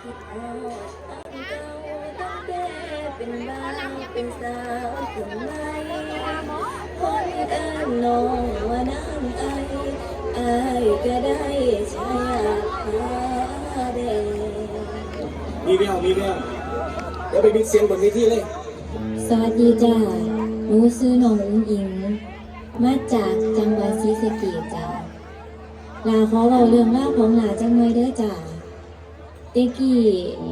คิดฮอดอันเก่าตั้งแต่เป็นบ้าเป็นสาวถึงไหมคนเอิ้นน้องว่านางไอไอายก็ได้ใช้ผาแดงมีแววมีแววเดี๋ยวไปมิกเสียงบนเวทีเลย สวัสดีจ้าหนูซื้อน้องอุ้งอิง มาจากจังหวัดศรีสะเกษจ้าลาขอเล่าเรื่องราของหลาจังไว้เด้อจ้า เด็กกี้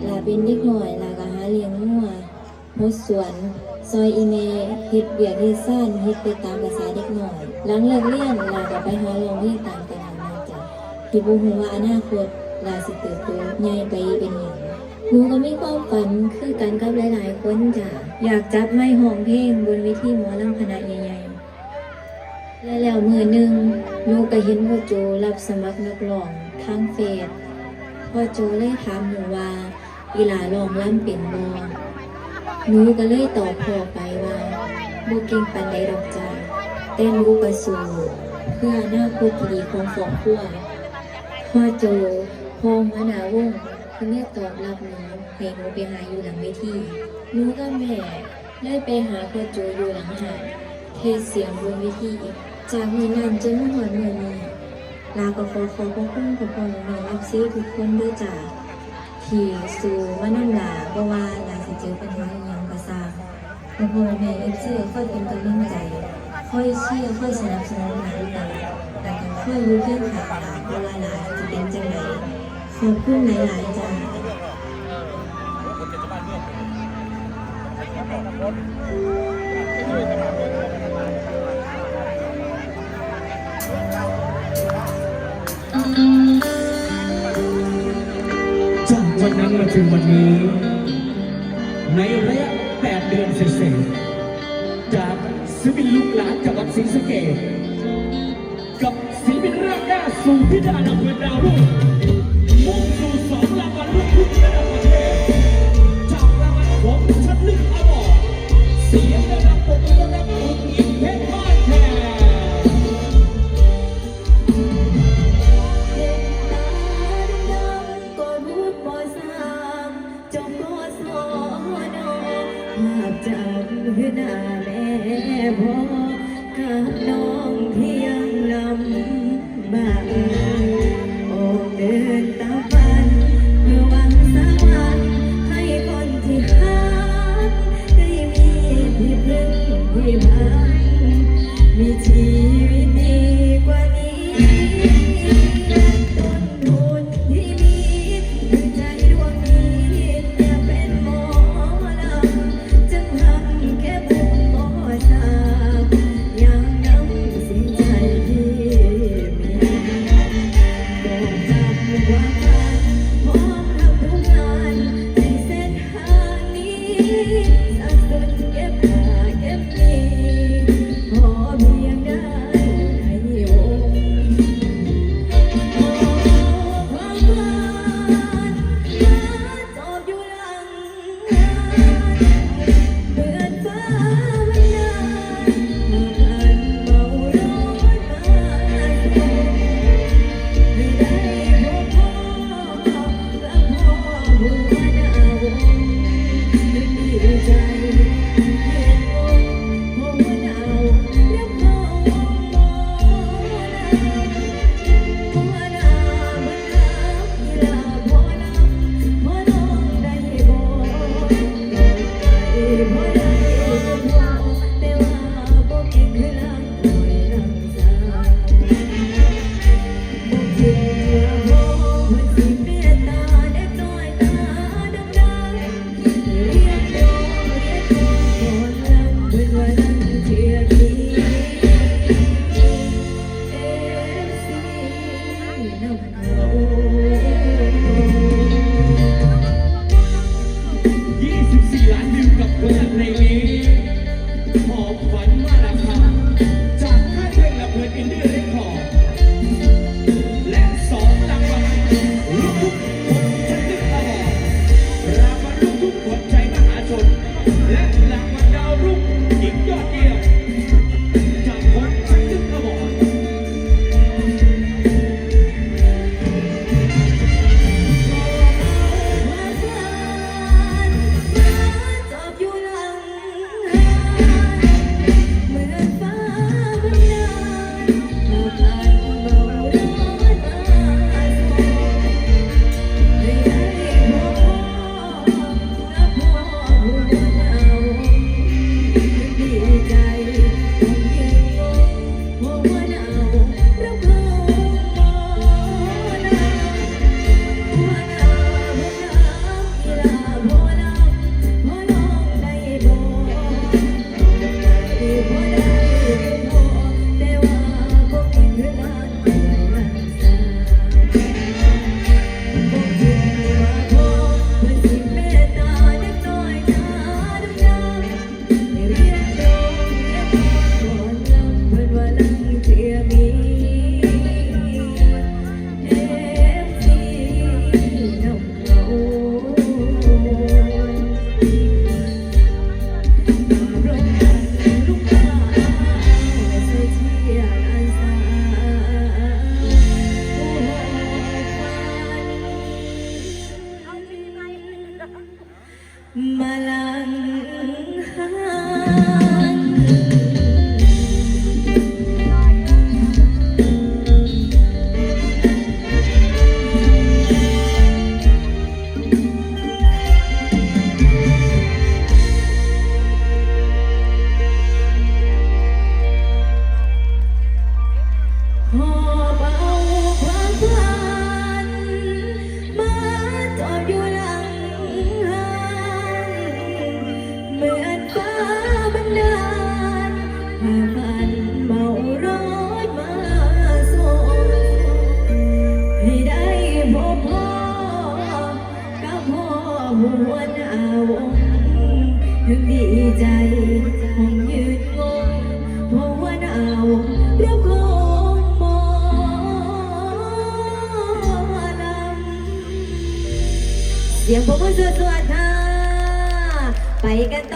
ลาเป็นเด็กหน่อยลาก็หาเลี้ยงงัวหดสวน ซอยอีเมเฮ็ดเบียกเฮ็ดซ่านเฮ็ดไปตามภาษาเด็กหน่อย หลังเลิกเรียนลาก็ไปหาลองเรียนตามตลาดนัดจ้าที่บ่ฮู้ว่าอนาคตลาสิเติบโตใหญ่ไปเป็นหยังหนูก็มีความฝันคือกันกับหลายๆคนจ้ะอยากจับไม้ห้องเพลงบนเวทีหมอลำคณะใหญ่ๆและแล้วมือหนึ่งหนูก็เห็นพ่อโจรับสมัครนักร้องทางเฟซ พ่อโจเลยถามหนูว่าอีหลาร้องล่ำเป็นบ่หนูก็เลยตอบพ่อไปว่าบ่เก่งปานใดดอกจ้าแต่หนูก็สู้เพื่ออนาคตดีของครอบครัวพ่อโจพ่อหัวหน้าวงคือแม่ตอบรับหนูให้หนูไปหาอยู่หลังเวทีหนูกับแม่เลยไปหาพ่อโจอยู่หลังหาเทเสียงบนเวทีจากมือนั้นจนมาหอดมือนี้ ลาก็ขอขอบพระคุณกับพ่อน้องรับซีทุกคนด้วยจ้าที่สู่มานั่งลาเพราะว่าลาสิเจอปัญหาอย่างก็ทราบแต่พ่อแม่เอฟซีค่อยเป็นกำลังใจ ค่อยเชียร์ค่อยสนับสนุนหลานตลอดแต่ก็ค่อยรู้เรื่องข่าวหลานเวลาหลานจะเป็นจังไดขอบคุณหลายๆจ้าจา จากวันนั้นมาถึงวันนี้ ในระยะแปดเดือนเศษจากศิลปินลูกหลานจังหวัดศรีสะเกษกับศิลปินรากหน้าสู่พิดานอำเภอดาวรุ่งมุ่งสู่สองรางวัลลูกทุ่งระดับประเทศจากรางวัลของชัดลึกอวอร์ดเสียงาพจำคือหน้าแม่พ่อกับน้องที่ยังลำบากออกเดินตา ขวัญมาราคาจากค่เพลงละเพลินอินดี้เรคคอร์และสองรางวัลลูกทุ่คนชนึกอวอร์ดรางวัลลูกทุ่งขวใจมหาชน และรางวัลดาวรุ่งหญิงยอดเยี่ยม ม วหน้าวงถึงดีใจคงยืนงงเพราะว่าหนาวเรียบคงมอลำเสียงผมมือสวดๆค่ะไปกันต่อกันแล้วกัน